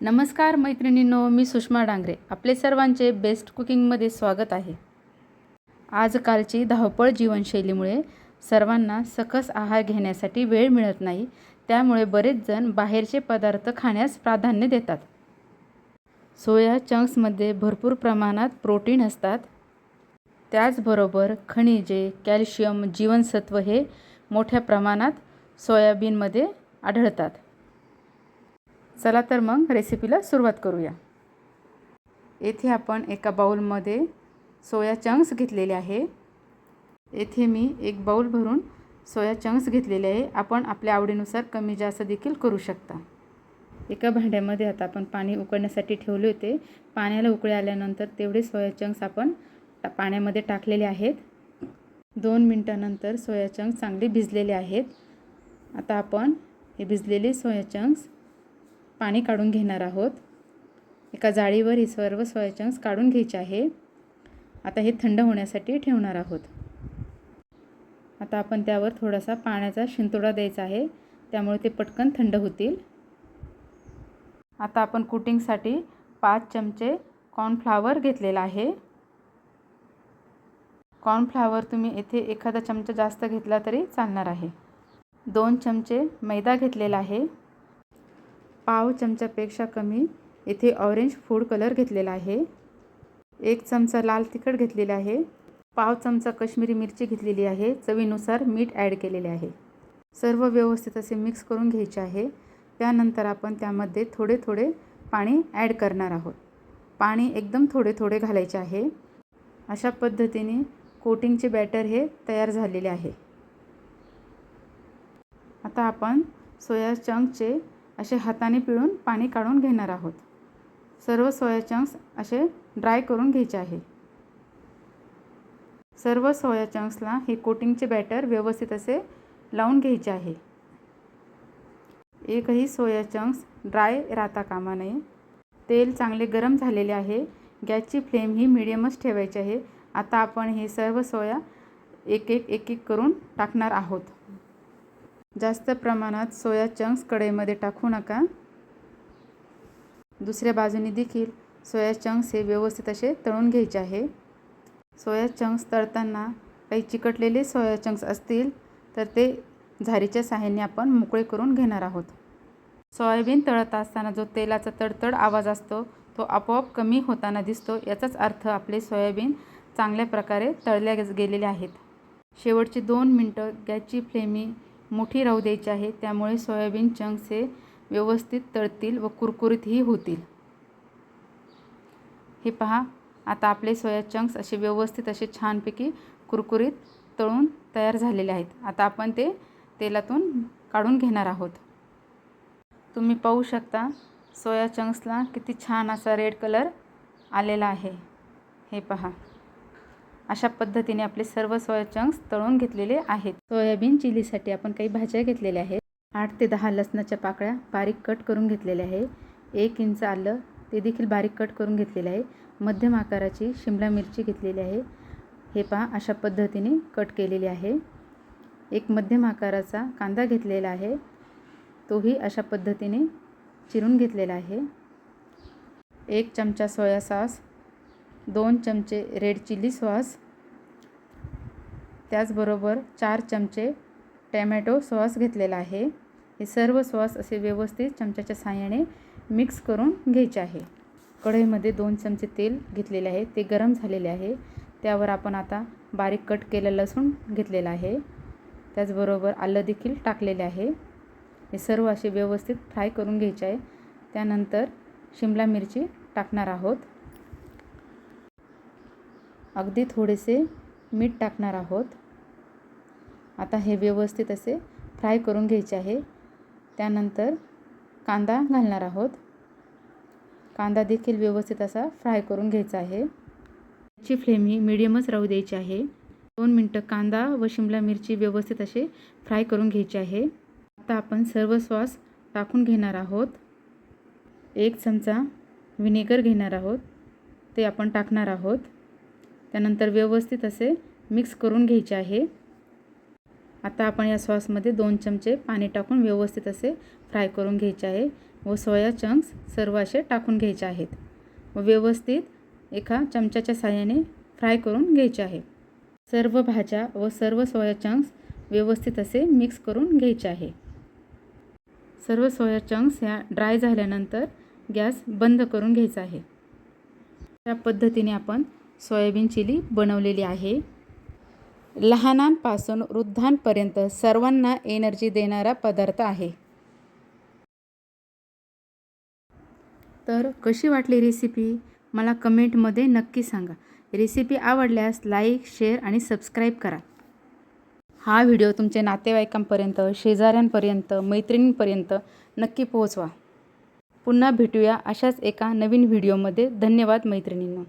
नमस्कार मैत्रिणींनो मी सुषमा डांगरे. आपले सर्वांचे बेस्ट कुकिंगमध्ये स्वागत आहे. आजकालची धावपळ जीवनशैलीमुळे सर्वांना सकस आहार घेण्यासाठी वेळ मिळत नाही. त्यामुळे बरेच जण बाहेरचे पदार्थ खाण्यास प्राधान्य देतात. सोया चंक्समध्ये भरपूर प्रमाणात प्रोटीन असतात. त्याचबरोबर खनिजे कॅल्शियम जीवनसत्व हे मोठ्या प्रमाणात सोयाबीनमध्ये आढळतात. चला तर मग रेसिपीला सुरुवात करूया. येथे आपण एका बाऊलमध्ये सोया चंक्स घेतलेले आहे. येथे मी एक बाऊल भरून सोया चंक्स घेतलेले आहे. आपण आपल्या आवडीनुसार कमी जास्त देखील करू शकता. एका भांड्यामध्ये आता आपण पाणी उकळण्यासाठी ठेवले होते. पाण्याला उकळी आल्यानंतर तेवढे सोया चंक्स आपण टा पाण्यामध्ये टाकलेले आहेत. दोन मिनटानंतर सोया चंक्स चांगले भिजलेले आहेत. आता आपण हे भिजलेले सोया चंक्स पाणी काढून घेणार आहोत. एका जाळीवर हे सर्व सोया काढून घ्यायचे आहे. आता हे थंड होण्यासाठी ठेवणार आहोत. आता आपण त्यावर थोडासा पाण्याचा शिंतोडा द्यायचा आहे. त्यामुळे ते पटकन थंड होतील. आता आपण कुटिंगसाठी पाच चमचे कॉर्नफ्लावर घेतलेला आहे. कॉर्नफ्लावर तुम्ही येथे एखादा चमचा जास्त घेतला तरी चालणार आहे. दोन चमचे मैदा घेतलेला आहे. पाव चमच्यापेक्षा कमी इथे ऑरेंज फूड कलर घेतलेला आहे. एक चमचा लाल तिखट घेतलेला आहे. पाव चमचा कश्मीरी मिरची घेतलेली आहे. चवीनुसार मीठ ॲड केलेले आहे. सर्व व्यवस्थित असे मिक्स करून घ्यायचे आहे. त्यानंतर आपण त्यामध्ये थोडे थोडे पाणी ॲड करणार आहोत. पाणी एकदम थोडे थोडे घालायचे आहे. अशा पद्धतीने कोटिंगचे बॅटर हे तयार झालेले आहे. आता आपण सोया चंकचे असे हाताने पिळून पाणी काढून घेणार आहोत. सर्व सोया चंक्स असे ड्राय करून घ्यायचे आहे. सर्व सोया चंक्सला हे कोटिंगचे बॅटर व्यवस्थित असे लावून घ्यायचे आहे. एकही सोया चंक्स ड्राय राहता कामा नये. तेल चांगले गरम झालेले आहे. गॅसची फ्लेम ही मिडियमच ठेवायची आहे. आता आपण हे सर्व सोया एक एक एक एक करून टाकणार आहोत. जास्त प्रमाणात सोया चंक्स कढईमध्ये टाकू नका. दुसऱ्या बाजूने देखील सोया चंक्स हे व्यवस्थित असे तळून घ्यायचे आहे. सोया चंक्स तळताना काही चिकटलेले सोया चंक्स असतील तर ते झारीच्या साह्याने आपण मोकळे करून घेणार आहोत. सोयाबीन तळत असताना जो तेलाचा तडतड आवाज असतो तो आपोआप कमी होताना दिसतो याचाच अर्थ आपले सोयाबीन चांगल्या प्रकारे तळल्या गेलेले आहेत. शेवटची दोन मिनटं गॅसची फ्लेमी मोठी राहू द्यायची आहे. त्यामुळे सोयाबीन चंक्स हे व्यवस्थित तळतील व कुरकुरीतही होतील. हे पहा आता आपले सोया चंक्स असे व्यवस्थित असे छानपैकी कुरकुरीत तळून तयार झालेले आहेत. आता आपण ते तेलातून काढून घेणार आहोत. तुम्ही पाहू शकता सोया चंक्सला किती छान असा रेड कलर आलेला आहे. हे पहा. अशा पद्धतीने आपले सर्व सोया चंक्स तळून घेतलेले आहेत. सोयाबीन चिलीसाठी आपण काही भाज्या घेतलेल्या आहेत. आठ ते दहा लसणाच्या पाकळ्या बारीक कट करून घेतलेल्या आहे. एक इंच आलं ते देखील बारीक कट करून घेतलेलं आहे. मध्यम आकाराची शिमला मिरची घेतलेली आहे. हे पहा अशा पद्धतीने कट केलेली आहे. एक मध्यम आकाराचा कांदा घेतलेला आहे. तोही अशा पद्धतीने चिरून घेतलेला आहे. एक चमचा सोया सॉस दोन चमचे रेड चिली सॉस त्याचबरोबर चार चमचे टॅमॅटो सॉस घेतलेला आहे. हे सर्व सॉस असे व्यवस्थित चमच्याच्या साहाय्याने मिक्स करून घ्यायचे आहे. कढईमध्ये दोन चमचे तेल घेतलेले आहे. ते गरम झालेले आहे. त्यावर आपण आता बारीक कट केलं लसूण घेतलेलं आहे. त्याचबरोबर आलं देखील टाकलेले आहे. हे सर्व असे व्यवस्थित फ्राय करून घ्यायचे आहे. त्यानंतर शिमला मिरची टाकणार आहोत. अगदी थोडेसे मीठ टाकणार आहोत. आता हे व्यवस्थित असे फ्राय करून घ्यायचे आहे. त्यानंतर कांदा घालणार आहोत. कांदा देखील व्यवस्थित असा फ्राय करून घ्यायचा आहे. त्याची फ्लेम ही मिडियमच राहू द्यायची आहे. दोन मिनटं कांदा व शिमला मिरची व्यवस्थित असे फ्राय करून घ्यायचे आहे. आता आपण सर्व सॉस टाकून घेणार आहोत. एक चमचा व्हिनेगर घेणार आहोत. ते आपण टाकणार आहोत. त्यानंतर व्यवस्थित असे मिक्स करून घ्यायचे आहे. आता आपण या सॉसमध्ये दोन चमचे पाणी टाकून व्यवस्थित असे फ्राय करून घ्यायचे आहे व सोया चंक्स सर्व असे टाकून घ्यायचे आहेत व व्यवस्थित एका चमच्याच्या साहाय्याने फ्राय करून घ्यायचे आहे. सर्व भाज्या व सर्व सोया चंक्स व्यवस्थित असे मिक्स करून घ्यायचे आहे. सर्व सोया चंक्स ह्या ड्राय झाल्यानंतर गॅस बंद करून घ्यायचा आहे. त्या पद्धतीने आपण सोयाबीन चिली बनवलेली आहे. लहानांपासून वृद्धांपर्यंत सर्वांना एनर्जी देणारा पदार्थ आहे. तर कशी वाटली रेसिपी मला कमेंटमध्ये नक्की सांगा. रेसिपी आवडल्यास लाईक शेअर आणि सबस्क्राईब करा. हा व्हिडिओ तुमच्या नातेवाईकांपर्यंत शेजाऱ्यांपर्यंत मैत्रिणींपर्यंत नक्की पोहोचवा. पुन्हा भेटूया अशाच एका नवीन व्हिडिओमध्ये. धन्यवाद मैत्रिणींना.